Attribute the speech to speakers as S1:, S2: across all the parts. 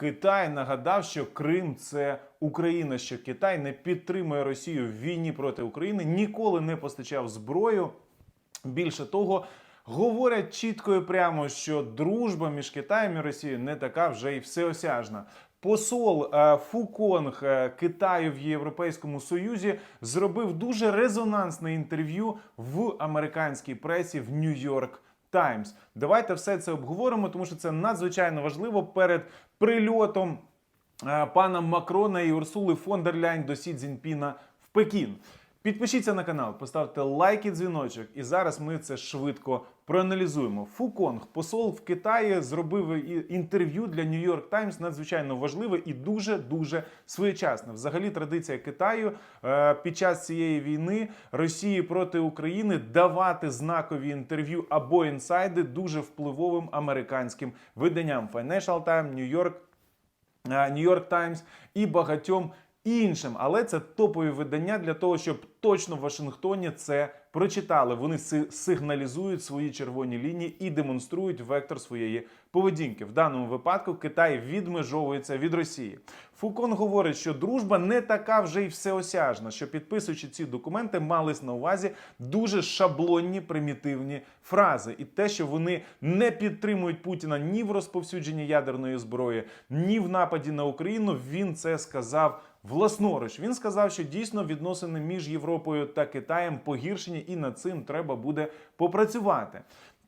S1: Китай нагадав, що Крим це Україна, що Китай не підтримує Росію в війні проти України, ніколи не постачав зброю. Більше того, говорять чітко і прямо, що дружба між Китаєм і Росією не така вже й всеосяжна. Посол е, Фуконг е, Китаю в Європейському Союзі зробив дуже резонансне інтерв'ю в американській пресі в Нью-Йорк Таймс. Давайте все це обговоримо, тому що це надзвичайно важливо перед прильотом е, пана Макрона і Урсули фон дер Ляйн до Сі Цзіньпіна в Пекін. Підпишіться на канал, поставте лайк і дзвіночок, і зараз ми це швидко проаналізуємо. Фуконг, посол в Китаї, зробив інтерв'ю для York Times надзвичайно важливе і дуже дуже своєчасне. Взагалі, традиція Китаю е, під час цієї війни Росії проти України давати знакові інтерв'ю або інсайди дуже впливовим американським виданням Financial Times, New York е, New York Times і багатьом іншим. Але це топові видання для того, щоб точно в Вашингтоні це прочитали. Вони сигналізують свої червоні лінії і демонструють вектор своєї поведінки. В даному випадку Китай відмежовується від Росії. Фукон говорить, що дружба не така вже й всеосяжна, що підписуючи ці документи, мались на увазі дуже шаблонні примітивні фрази, і те, що вони не підтримують Путіна ні в розповсюдженні ядерної зброї, ні в нападі на Україну. Він це сказав. Власноруч він сказав, що дійсно відносини між Європою та Китаєм погіршені, і над цим треба буде попрацювати.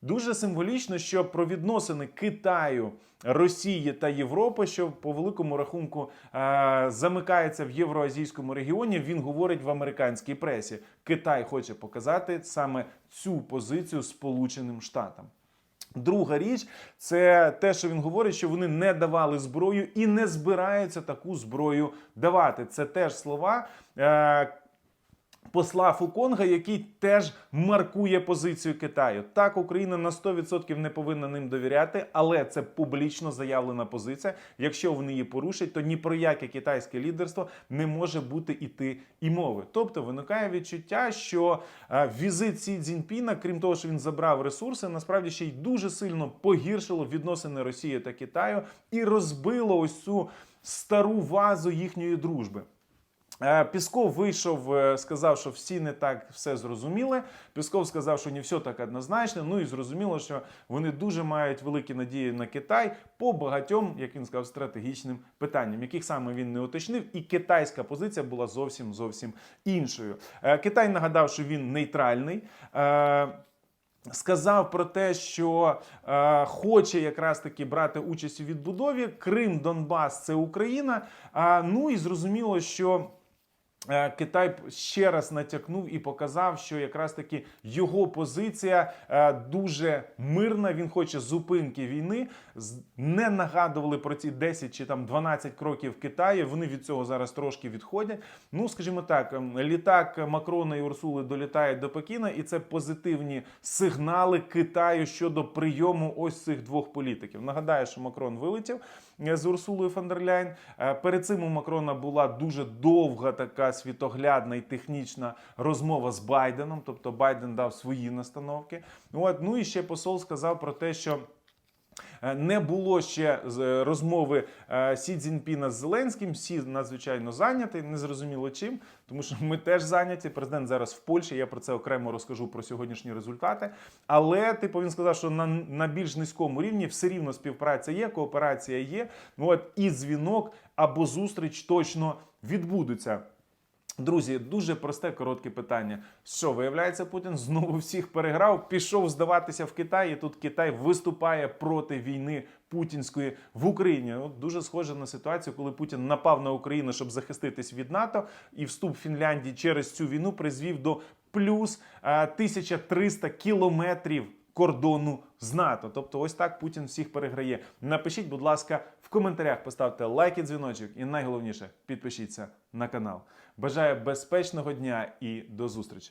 S1: Дуже символічно, що про відносини Китаю, Росії та Європи, що по великому рахунку е- замикається в євроазійському регіоні, він говорить в американській пресі. Китай хоче показати саме цю позицію Сполученим Штатам. Друга річ це те, що він говорить, що вони не давали зброю і не збираються таку зброю давати. Це теж слова. Е- Посла Фуконга, який теж маркує позицію Китаю. Так, Україна на 100% не повинна ним довіряти, але це публічно заявлена позиція. Якщо вони її порушать, то ні про яке китайське лідерство не може бути іти і мови. Тобто виникає відчуття, що е, візит Сі Цзіньпіна, крім того, що він забрав ресурси, насправді ще й дуже сильно погіршило відносини Росії та Китаю і розбило ось цю стару вазу їхньої дружби. Е, Пісков вийшов, е, сказав, що всі не так все зрозуміли. Пісков сказав, що не все так однозначно. Ну і зрозуміло, що вони дуже мають великі надії на Китай по багатьом, як він сказав, стратегічним питанням, яких саме він не уточнив, і китайська позиція була зовсім зовсім іншою. Е, Китай нагадав, що він нейтральний. Сказав про те, що е, хоче якраз таки брати участь у відбудові. Крим, Донбас це Україна. А, ну і зрозуміло, що. Е, Китай ще раз натякнув і показав, що якраз таки його позиція е, дуже мирна. Він хоче зупинки війни. Не нагадували про ці 10 чи там 12 кроків Китаю. Вони від цього зараз трошки відходять. Ну, скажімо так, ем, літак Макрона і Урсули долітає до Пекіна, і це позитивні сигнали Китаю щодо прийому ось цих двох політиків. Нагадаю, що Макрон вилетів е, з Урсулою фон дер Ляйн. Е, Перед цим у Макрона була дуже довга така світоглядна і технічна розмова з Байденом. Тобто Байден дав свої настановки. От ну і ще посол сказав про те, що. Е, Не було ще розмови е, Сі Цзіньпіна з Зеленським. Всі надзвичайно зайняті, незрозуміло чим, тому що ми теж зайняті. Президент зараз в Польщі. Я про це окремо розкажу про сьогоднішні результати. Але типу він сказав, що на, на більш низькому рівні все рівно співпраця є, кооперація є. Ну от і дзвінок або зустріч точно відбудуться. Друзі, дуже просте коротке питання. Що виявляється, Путін знову всіх переграв, пішов здаватися в Китай, і тут Китай виступає проти війни путінської в Україні. От дуже схоже на ситуацію, коли Путін напав на Україну, щоб захиститись від НАТО, і вступ Фінляндії через цю війну призвів до плюс е, 1300 кілометрів кордону з НАТО. Тобто, ось так Путін всіх переграє. Напишіть, будь ласка, в коментарях, поставте лайки, дзвіночок, і найголовніше підпишіться на канал. Бажаю безпечного дня і до зустрічі!